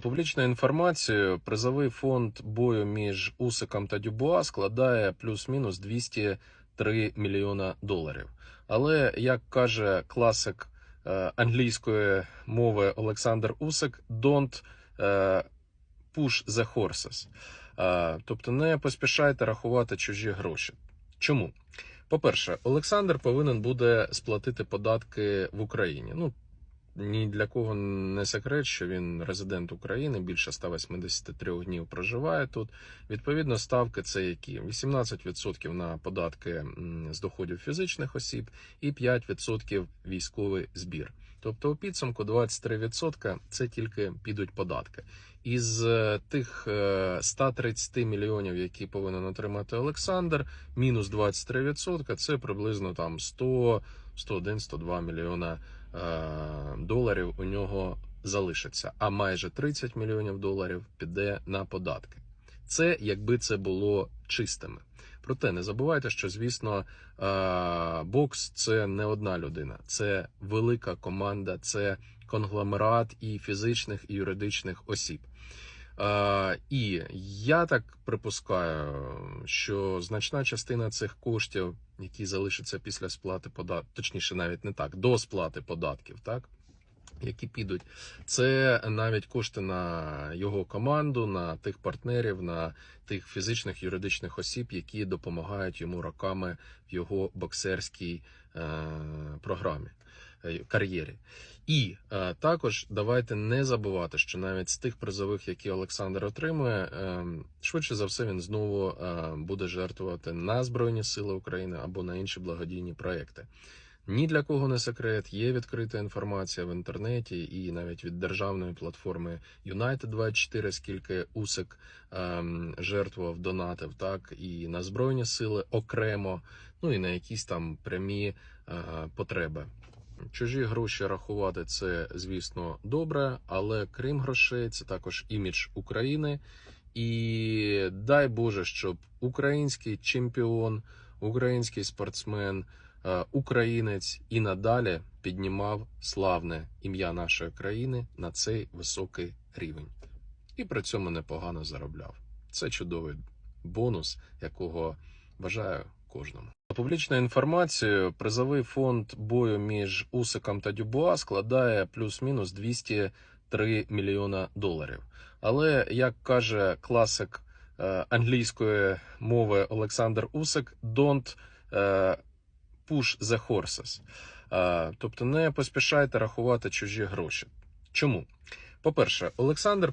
Публічною інформацією, призовий фонд бою між Усиком та Дюбуа складає плюс-мінус 203 мільйона доларів. Але як каже класик е, англійської мови Олександр Усик, don't е, push the horses. Е, тобто не поспішайте рахувати чужі гроші. Чому? По-перше, Олександр повинен буде сплатити податки в Україні. Ну, ні для кого не секрет, що він резидент України, більше 183 днів проживає тут. Відповідно, ставки це які? 18% на податки з доходів фізичних осіб і 5% військовий збір. Тобто у підсумку 23% це тільки підуть податки. Із е, тих е, 130 мільйонів, які повинен отримати Олександр, мінус 23% це приблизно там 100, 101, 102 мільйона е, доларів у нього залишиться, а майже 30 мільйонів доларів піде на податки. Це якби це було чистими. Проте не забувайте, що звісно е, бокс це не одна людина, це велика команда, це конгломерат і фізичних і юридичних осіб. І я так припускаю, що значна частина цих коштів, які залишаться після сплати податків, точніше, навіть не так, до сплати податків, так. Які підуть, це навіть кошти на його команду, на тих партнерів, на тих фізичних юридичних осіб, які допомагають йому роками в його боксерській е, програмі е, кар'єрі. І е, також давайте не забувати, що навіть з тих призових, які Олександр отримує, е, швидше за все він знову е, буде жертвувати на Збройні Сили України або на інші благодійні проекти. Ні для кого не секрет, є відкрита інформація в інтернеті і навіть від державної платформи United 24 скільки Усик ем, жертвував, донатив, так і на збройні сили окремо, ну і на якісь там прямі е, потреби. Чужі гроші рахувати це, звісно, добре, але крім грошей, це також імідж України. І дай Боже, щоб український чемпіон, український спортсмен, е, українець і надалі піднімав славне ім'я нашої країни на цей високий рівень. І при цьому непогано заробляв. Це чудовий бонус, якого бажаю кожному. За Публічною інформацією, призовий фонд бою між Усиком та Дюбуа складає плюс-мінус 203 мільйона доларів. Але як каже класик е, англійської мови Олександр Усик, don't е, push the horses. Е, тобто не поспішайте рахувати чужі гроші. Чому? По-перше, Олександр